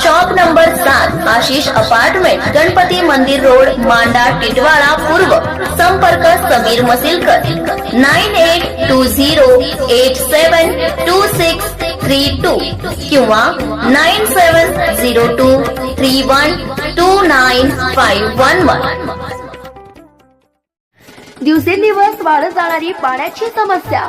Shop number सात Ashish apartment Ganpati मंदिर road मांडा टिटवाळा पूर्व. संपर्क Sameer Masilkar. Nine eight two zero eight seven two six three two किंवा nine seven zero two three one two nine five one one. दिवसेंदिवस वाढत जाणारी पाण्याची समस्या.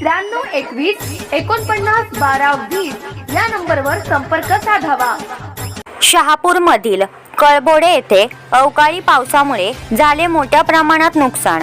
त्र्याण्णव एकवीस एकोणपन्नास बारा वीस या नंबरवर संपर्क साधावा. शहापूरमधील कळबोडे येथे अवकाळी पावसामुळे झाले मोठ्या प्रमाणात नुकसान.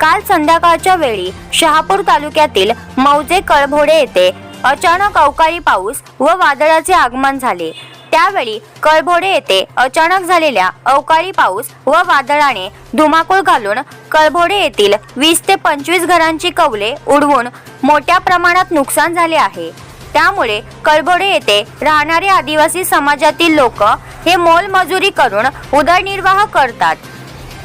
काल संध्याकाळच्या वेळी शहापूर तालुक्यातील मौजे कळभोडे येथे अचानक अवकाळी पाऊस व वादळाचे आगमन झाले. त्यावेळी कळभोडे येथे अचानक झालेल्या अवकाळी पाऊस व वादळाने धुमाकूळ घालून कळभोडे येथील वीस ते पंचवीस घरांची कवले उडवून मोठ्या प्रमाणात नुकसान झाले आहे. त्यामुळे कळबोडे येथे राहणारे आदिवासी समाजातील लोक हे मोलमजुरी करून उदरनिर्वाह करतात.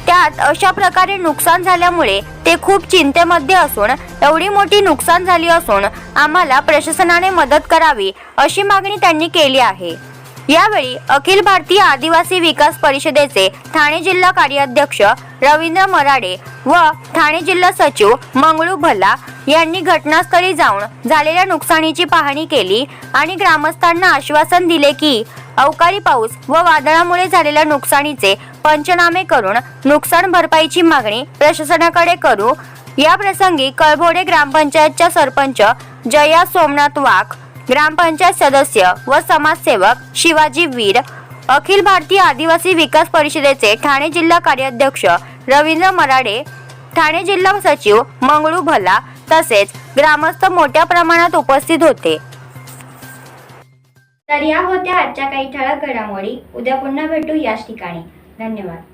त्यात अशा प्रकारे नुकसान झाल्यामुळे ते खूप चिंतेमध्ये असून एवढी मोठी नुकसान झाली असून आम्हाला प्रशासनाने मदत करावी अशी मागणी त्यांनी केली आहे. यावेळी अखिल भारतीय आदिवासी विकास परिषदेचे ठाणे जिल्हा कार्याध्यक्ष रवींद्र मराडे व ठाणे जिल्हा सचिव मंगळू भल्ला यांनी घटनास्थळी जाऊन झालेल्या नुकसानीची पाहणी केली आणि ग्रामस्थांना आश्वासन दिले की अवकाळी पाऊस व वादळामुळे झालेल्या नुकसानीचे पंचनामे करून नुकसान भरपाईची मागणी प्रशासनाकडे करू. या प्रसंगी कळभोडे ग्रामपंचायतच्या सरपंच जया सोमनाथ वाघ ग्रामपंचायत सदस्य व समाजसेवक शिवाजी वीर अखिल भारतीय आदिवासी विकास परिषदेचे ठाणे जिल्हा कार्याध्यक्ष रवींद्र मराडे ठाणे जिल्हा सचिव मंगळू भला तसेच ग्रामस्थ मोठ्या प्रमाणात उपस्थित होते. तर या होत्या आजच्या काही ठळक घडामोडी. उद्या पुन्हा भेटू याच ठिकाणी. धन्यवाद.